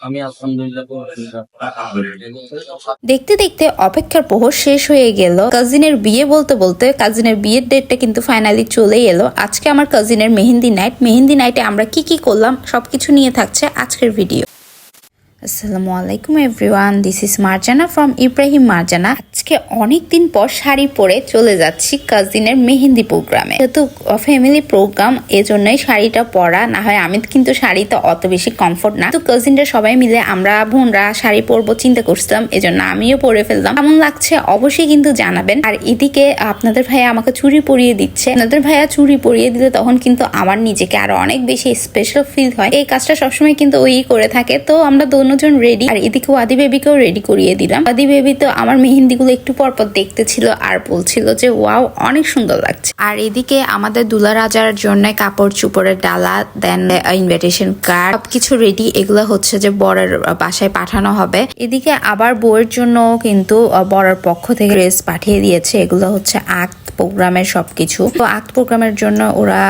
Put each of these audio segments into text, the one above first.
আমি আলহামদুলিল্লাহ দেখতে দেখতে অপেক্ষার প্রহর শেষ হয়ে গেল। কাজিনের বিয়ে বলতে বলতে কাজিনের বিয়ের ডেটটা কিন্তু ফাইনালি চলে এলো। আজকে আমার কাজিনের মেহেন্দি নাইট মেহেন্দি নাইটে আমরা কি কি করলাম সবকিছু নিয়ে থাকছে আজকের ভিডিও আসসালামু আলাইকুম everyone this is Marjana from Ibrahim Marjana. আজকে অনেক দিন পর শাড়ি পরে চলে যাচ্ছি কাজিনের মেহেন্দি প্রোগ্রামে যেহেতু ফ্যামিলি প্রোগ্রাম এজন্যই শাড়িটা পরা, না হয় আমি কিন্তু শাড়িতে অত বেশি কমফোর্ট না। তো কাজিনরা সবাই মিলে আমরা, বোনরা শাড়ি পরবো চিন্তা করছিলাম, এজন্য আমিও পরে ফেললাম। কেমন লাগছে অবশ্যই কিন্তু জানাবেন। আর এদিকে আপনাদের ভাইয়া আমাকে চুরি পরিয়ে দিচ্ছে। আপনাদের ভাইয়া চুরি পরিয়ে দিলে তখন কিন্তু আমার নিজেকে আরও অনেক বেশি স্পেশাল ফিল হয়। এই কাজটা সবসময় কিন্তু ওই করে থাকে। তো আমরা দুজন রেডি আর এদিকে ওয়াদি বেবিকেও রেডি করিয়ে দিলাম। ওয়াদি বেবি তো আমার মেহেন্দিগুলো একটু পরপর পর দেখতে ছিল আর বলছিল যে, ওয়াও, অনেক সুন্দর লাগছে। আর এদিকে আমাদের দুলা রাজার জন্য কাপড় চুপড়ের ডালা দেন ইনভিটেশন কার্ড সবকিছু রেডি এগুলো হচ্ছে যে বরের বাসায় পাঠানো হবে। এদিকে আবার বউয়ের জন্য কিন্তু বরের পক্ষ থেকে ড্রেস পাঠিয়ে দিয়েছে। এগুলো হচ্ছে আক প্রোগ্রামের সব কিছু তো আক্ত প্রোগ্রামের জন্য ওরা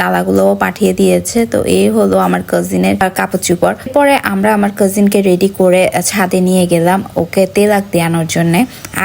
ডালাগুলো পাঠিয়ে দিয়েছে। তো এই হলো আমার কাজিনের কাপড় চুপড়। পরে আমরা আমার কাজিনকে রেডি করে ছাদে নিয়ে গেলাম। ওকে তেলাক দেওয়ানোর জন্য।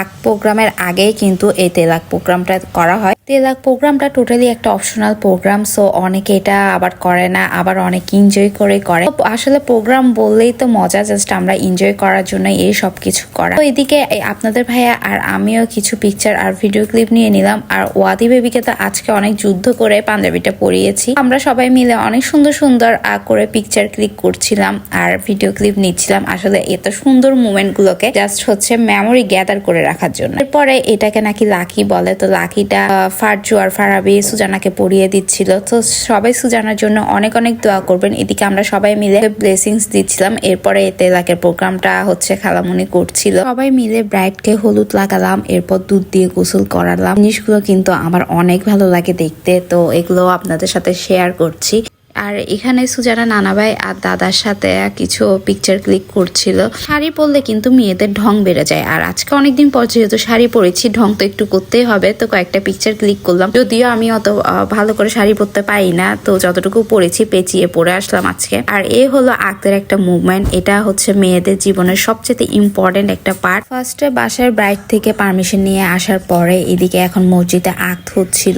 আক প্রোগ্রামের আগেই কিন্তু এই তেলাক প্রোগ্রামটা করা হয়। তেলাক প্রোগ্রামটা টোটালি একটা অপশনাল প্রোগ্রাম সো অনেকে এটা আবার করে না, আবার অনেক এনজয় করে করে। আসলে প্রোগ্রাম বললেই তো মজা জাস্ট আমরা এনজয় করার জন্য এই সব কিছু করা এদিকে আপনাদের ভাইয়া আর আমিও কিছু পিকচার আর ভিডিও ক্লিপ নিয়ে নিলাম, আর ওয়াদি বেবিকে তো আজকে অনেক যুদ্ধ করে পাঞ্জাবিটা পরিয়েছি। আমরা সবাই মিলে অনেক সুন্দর সুন্দর করে পিকচার ক্লিক করছিলাম আর ভিডিও ক্লিপ নিচ্ছিলাম। আসলে এত সুন্দর মুমেন্ট গুলোকে জাস্ট হচ্ছে মেমোরি গ্যাদার করে রাখার জন্য। এরপরে এটাকে নাকি লাকি বলে, তো লাকিটা ফারজু আর ফারাবি সুজানাকে পড়িয়ে দিচ্ছিল। তো সবাই সুজানার জন্য অনেক অনেক দোয়া করবেন। এদিকে আমরা সবাই মিলে ব্লেসিংস দিচ্ছিলাম। এরপরে এতে লাকের প্রোগ্রামটা হচ্ছে খালামুনি করছিল। সবাই মিলে ব্রাইডকে হলুদ লাগালাম। এরপর দুধ দিয়ে গোসল করালাম। জিনিসগুলো কিন্তু আমার অনেক ভালো লাগে দেখতে। তো এগুলো আপনাদের সাথে শেয়ার করছি। আর এখানে সুজানা নানাভাই আর দাদার সাথে কিছু পিকচার ক্লিক করছিল। শাড়ি পরলে কিন্তু মেয়েদের ঢং বেড়ে যায়। আর আজকে অনেকদিন পর যেহেতু শাড়ি পরেছি, ঢং তো একটু করতেই হবে, তো কয়েকটা পিকচার ক্লিক করলাম। যদিও আমি অত ভালো করে শাড়ি পরতে পারি না, তো যতটুকু পরেছি পেঁচিয়ে পরে আসলাম আজকে। আর এ হলো আক্তের একটা মুভমেন্ট এটা হচ্ছে মেয়েদের জীবনের সবচেয়ে ইম্পর্টেন্ট একটা পার্ট ফার্স্টে বাসার ব্রাইড থেকে পারমিশন নিয়ে আসার পরে এদিকে এখন মসজিদে আক্ত হচ্ছিল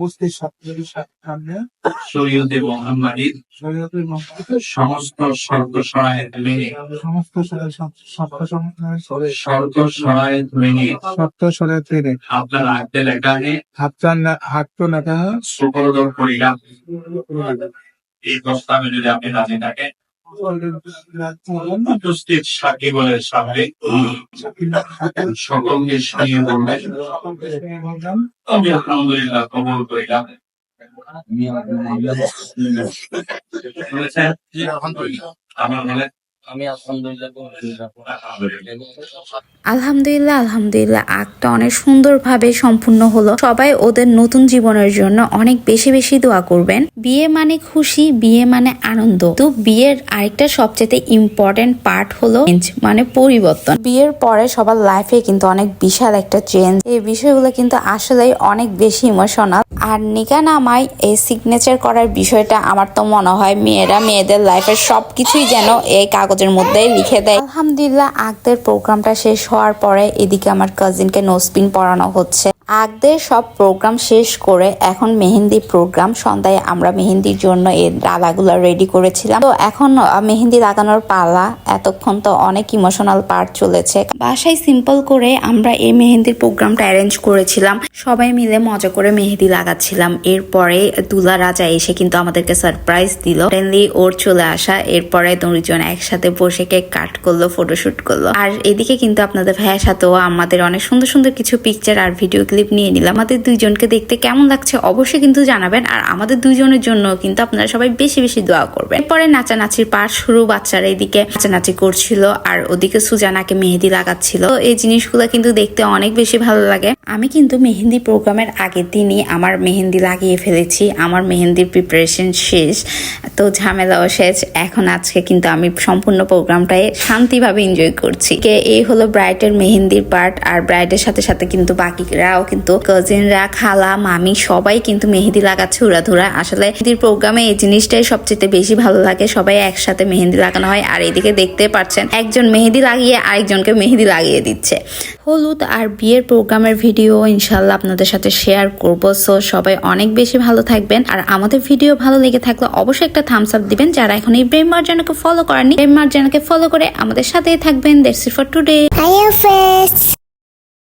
উপস্থিত ছাত্রদের সামনে শরীয়তে মোহাম্মদীর শরীয়তের মধ্যে সমস্ত শর্ত সহায়ত মেনে। সমস্ত সমন্বয় শর্ত সহায়ত মেনে। সত্য সরে ফিরে আপনার হাতে লেখাকে হাতটা হাত তো নাকা সুপর্দ করিলাম। এই প্রস্তাবে যদি আপনি রাজি থাকেন উপস্থিত সাক্ষীগণের সামনে সকলকে শুনিয়ে বলবেন আমি আলহামদুলিল্লাহ। কবল করিলাম আমার মনে আলহামদুলিল্লাহ আলহামদুলিল্লাহ আঁকটা অনেক সুন্দরভাবে সম্পূর্ণ হলো। সবাই ওদের নতুন জীবনের জন্য অনেক বেশি বেশি দোয়া করবেন। বিয়ে মানে খুশি, বিয়ে মানে আনন্দ। তো বিয়ের আরেকটা সবচেয়ে ইম্পর্টেন্ট পার্ট হলো মানে পরিবর্তন। বিয়ের পরে সবার লাইফে কিন্তু অনেক বিশাল একটা চেঞ্জ এই বিষয়গুলো কিন্তু আসলেই অনেক বেশি ইমোশনাল আর নিকা নামাই এই সিগনেচার করার বিষয়টা আমার তো মনে হয় মেয়েরা মেয়েদের লাইফের সব কিছুই যেন এই কাগজের মধ্যেই লিখে দেয়। আলহামদুলিল্লাহ, আগদের প্রোগ্রামটা শেষ হওয়ার পরে এদিকে আমার কাজিনকে নোসপিন পড়ানো হচ্ছে। আগদের সব প্রোগ্রাম শেষ করে এখন মেহেন্দি প্রোগ্রাম সন্ধ্যায় আমরা মেহেন্দির জন্য এই ডালাগুলো রেডি করেছিলাম। তো এখন মেহেন্দি লাগানোর পালা, এতক্ষণ তো অনেক ইমোশনাল পার্ট চলেছে। বাসায় সিম্পল করে আমরা এই মেহেন্দির প্রোগ্রামটা অ্যারেঞ্জ করেছিলাম। সবাই মিলে মজা করে মেহেদি লাগাচ্ছিলাম। এরপরে দুলা রাজা এসে কিন্তু আমাদেরকে সারপ্রাইজ দিল। ফ্রেন্ডলি ওর চলে আসা, এরপরে দুজন একসাথে বসে কেক কাট করল ফটোশুট করল। আর এদিকে কিন্তু আপনাদের ভাইয়ের সাথেও আমাদের অনেক সুন্দর সুন্দর কিছু পিকচার আর ভিডিও ক্লিপ নিয়ে নিলাম। আমাদের দুইজনকে দেখতে কেমন লাগছে অবশ্যই কিন্তু জানাবেন। আর আমাদের দুইজনের জন্য কিন্তু আপনারা সবাই বেশি বেশি দোয়া করবেন। এরপরে নাচানাচির পার শুরু, বাচ্চারা এদিকে নাচানাচি করছিল আর ওদিকে সুজানাকে মেহেদি লাগাচ্ছিল। এই জিনিসগুলো কিন্তু দেখতে অনেক বেশি ভালো লাগে। আমি কিন্তু মেহেন্দি প্রোগ্রামের আগের দিনই আমার মেহেন্দি লাগিয়ে ফেলেছি। আমার মেহেন্দির প্রিপারেশন শেষ, তো ঝামেলাও শেষ। এখন আজকে কিন্তু আমি সম্পূর্ণ প্রোগ্রামটাই শান্তিভাবে এনজয় করছি। এই হলো ব্রাইডের মেহেন্দির পার্ট। আর ব্রাইডের সাথে সাথে কিন্তু বাকিরাও কিন্তু কাজিনরা খালা, মামি সবাই কিন্তু মেহেদি লাগাচ্ছে উড়াধুরা আসলে মেহেদির প্রোগ্রামে এই জিনিসটাই সবচেয়ে বেশি ভালো লাগে, সবাই একসাথে মেহেন্দি লাগানো হয়। আর এদিকে দেখতে পাচ্ছেন, একজন মেহেদি লাগিয়ে আরেকজনকে মেহেদি লাগিয়ে দিচ্ছে। হলুদ আর বিয়ের প্রোগ্রামের ভিডিও ইনশাল্লাহ আপনাদের সাথে শেয়ার করব। সো সবাই অনেক বেশি ভালো থাকবেন। আর আমাদের ভিডিও ভালো লেগে থাকলে অবশ্যই একটা থামস আপ দিবেন। যারা এখন এই ব্রেম মার্জানাকে ফলো করেননি ব্রেম মার্জানাকে ফলো করে আমাদের সাথেই থাকবেন। That's for today.